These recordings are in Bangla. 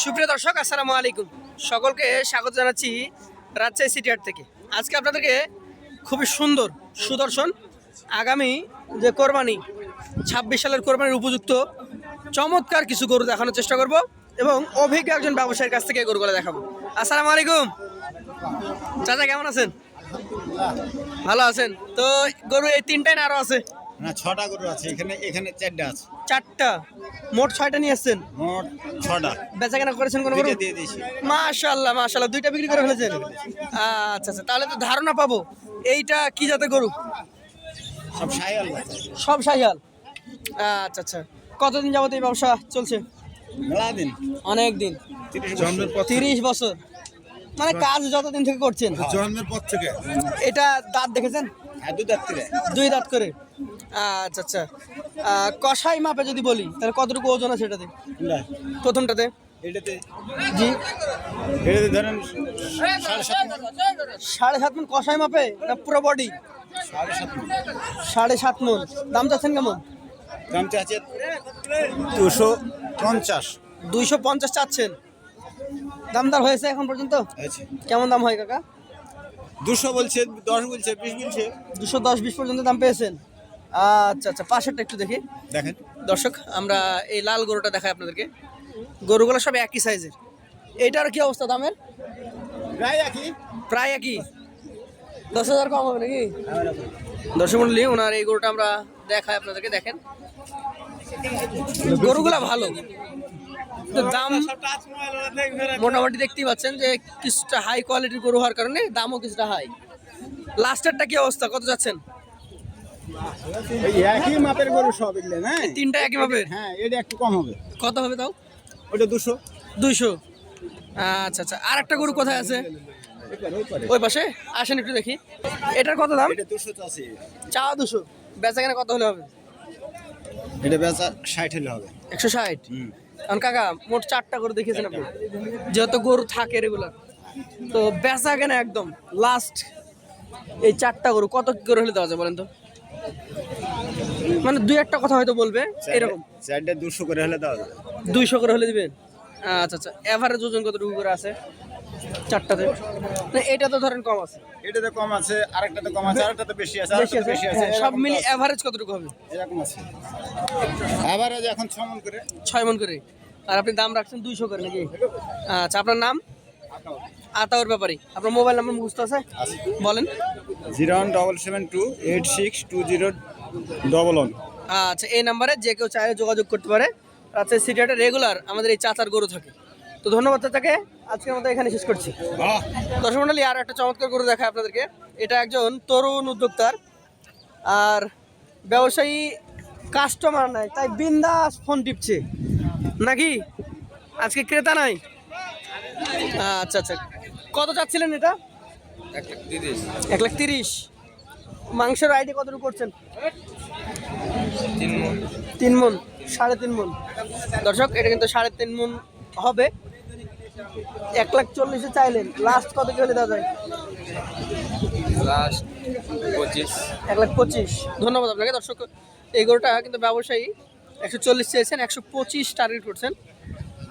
সুপ্রিয় দর্শক, আসসালামু আলাইকুম। সকলকে স্বাগত জানাচ্ছি রাজশাহী সিটি হাট থেকে। আজকে আপনাদেরকে খুবই সুন্দর সুদর্শন আগামী যে কোরবানি, ছাব্বিশ সালের কোরবানির উপযুক্ত চমৎকার কিছু গরু দেখানোর চেষ্টা করব এবং অভিজ্ঞ একজন ব্যবসায়ীর কাছ থেকে গরুগুলো দেখাবো। আসসালামু আলাইকুম। চাচা, কেমন আছেন? ভালো আছেন। তো গরু এই তিনটাই না আরও আছে? না ছটা গরু আছে এখানে এখানে চারটা আছে। চারটা। মোট ছয়টা নিয়ে এসছেন মোট ছটা। বেচা কেনা করেছেন কোনো গরু? দিয়ে দিয়েছি। মাশাল্লাহ মাশাল্লাহ দুইটা বিক্রি করে ফেলেছেন? আচ্ছা আচ্ছা তাহলে তো ধারণা পাবো। এইটা কি জাতের গরু? সব সাইয়াল সব সাইহাল আচ্ছা আচ্ছা। কতদিন যাবত এই ব্যবসা চলছে? মেলা দিন। অনেক দিন। তিরিশ তিরিশ বছর। মানে কাজ যতদিন থেকে করছেন? জন্মের পর থেকে। এটা দাঁত দেখেছেন? হ্যাঁ দু দাঁতিরে দুই দাঁত করে। আচ্ছা আচ্ছা। কষাই মাপে যদি বলি তাহলে কতটুকু ওজন আছে এটাতে? প্রথমটাতে। এটাতে? জি। এটাতে ধরেন সাড়ে সাত মন। কষাই মাপে না পুরো বডি সাড়ে সাত। মন। দাম চাচ্ছেন কেমন? দামটা আছে দুশো পঞ্চাশ। দুইশো পঞ্চাশ চাচ্ছেন। দামদার হয়েছে এখন পর্যন্ত? কেমন দাম হয় কাকা? দুশো বলছে দশ বলছে বিশ বলছে। দুশো দশ বিশ পর্যন্ত দাম পেয়েছেন? আচ্ছা আচ্ছা পাশেরটা একটু দেখি। দেখেন। দর্শক আমরা এই লাল গরুটা দেখাই আপনাদেরকে। গরুগুলো সব একই সাইজের। এইটার কি অবস্থা দামের? প্রায় একই। প্রায় একই। দশ হাজার কম হবে নাকি? দর্শক মন্ডলী ওনার এই গরুটা আমরা দেখাই আপনাদেরকে দেখেন। গরুগুলা ভালো। তো দাম মোটামুটি দেখতেই পাচ্ছেন যে কিছুটা হাই কোয়ালিটির গরু হওয়ার কারণে দামও কিছুটা হাই লাস্টেরটা কি অবস্থা? কত যাচ্ছেন? একই মাপের গরু সব এগুলো না? তিনটা একই ভাবে হ্যাঁ এটা একটু কম হবে। কত হবে তাও? ওটা দুশো। দুইশো। আচ্ছা আচ্ছা। আর একটা গরু কোথায় আছে? ওই পাশে? আসেন একটু দেখি। এটার কত দাম? দুশো চা দুশো। বেচা কেনা কত হলে হবে? এটা বেচা ষাট হলে হবে। একশো ষাট? কারণ কাকা মোট চারটা গরু দেখিয়েছেন আপনি। যেহেতু গরু থাকে রেগুলার তো বেচা কেনা একদম লাস্ট এই চারটা গরু। কত কি করে হলে দেওয়া যায় বলেন তো? মানে দুই একটা কথা হয়তো বলবে এরকম। চারটা দুশো করে হলে দাও দুইশো করে হলে দিবেন? আচ্ছা আচ্ছা এভারেজ ওজন কতটুকু করে আছে? চারটাতে। না এটা তো ধরেন কম আছে। এটাতে কম আছে আরেকটাতে কম আছে আরেকটাতে বেশি আছে বেশি আরেকটাতে আছে? বেশি আছে হ্যাঁ, সব এরকম মিলে এভারেজ কতটুকু হবে? এরকম আছে। এভারেজ এখন যে মন করে। ছয় মন করে। আর আপনি দাম রাখছেন দুইশো করে নাকি? আচ্ছা আপনার নাম? আতাউর ব্যাপারী। আপনার মোবাইল নাম্বার মুখস্থ আছে? বলেন। Zero one double seven two eight six two zero double one. আচ্ছা এই নাম্বারে যে কেউ চাইলে যোগাযোগ করতে পারে। রাতে সিটিহাটে রেগুলার আমাদের এই চাচার গরু থাকে। তো ধন্যবাদ চাচাকে। আজকের মতো এখানে শেষ করছি। দর্শক মন্ডলী আর একটা চমৎকার গরু দেখায় আপনাদেরকে। এটা একজন তরুণ উদ্যোক্তার। আর ব্যবসায়ী কাস্টমার নাই তাই বিন্দাস ফোন টিপছে। নাকি? আজকে ক্রেতা নাই? আচ্ছা আচ্ছা। কত চাচ্ছিলেন এটা? এক লাখ তিরিশ। মাংসের আইডি কতটুকু করছেন? তিন মন। সাড়ে তিন মন। দর্শক এটা কিন্তু সাড়ে তিন মন হবে। এক লাখ চল্লিশে চাইলেন। লাস্ট কত কি হলে যায় লাস্ট পঁচিশ। এক লাখ পঁচিশ। ধন্যবাদ আপনাকে। দর্শক এই গরুটা কিন্তু ব্যবসায়ী। একশো চল্লিশ চেয়েছেন একশো পঁচিশ টার্গেট করছেন।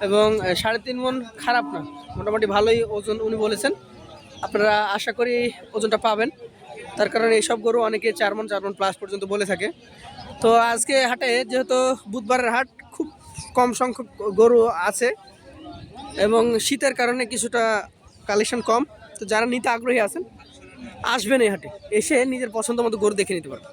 এবং সাড়ে তিন মন খারাপ না। মোটামুটি ভালোই ওজন উনি বলেছেন। আপনারা আশা করি ওজনটা পাবেন। তার কারণে এইসব গরু অনেকে চার মন চার মন প্লাস পর্যন্ত বলে থাকে। তো আজকে হাটে যেহেতু বুধবারের হাট, খুব কম সংখ্যক গরু আছে এবং শীতের কারণে কিছুটা কালেকশন কম। তো যারা নিতে আগ্রহী আছেন, আসবেন এই হাটে। এসে নিজের পছন্দ মতো গরু দেখে নিতে পারবেন।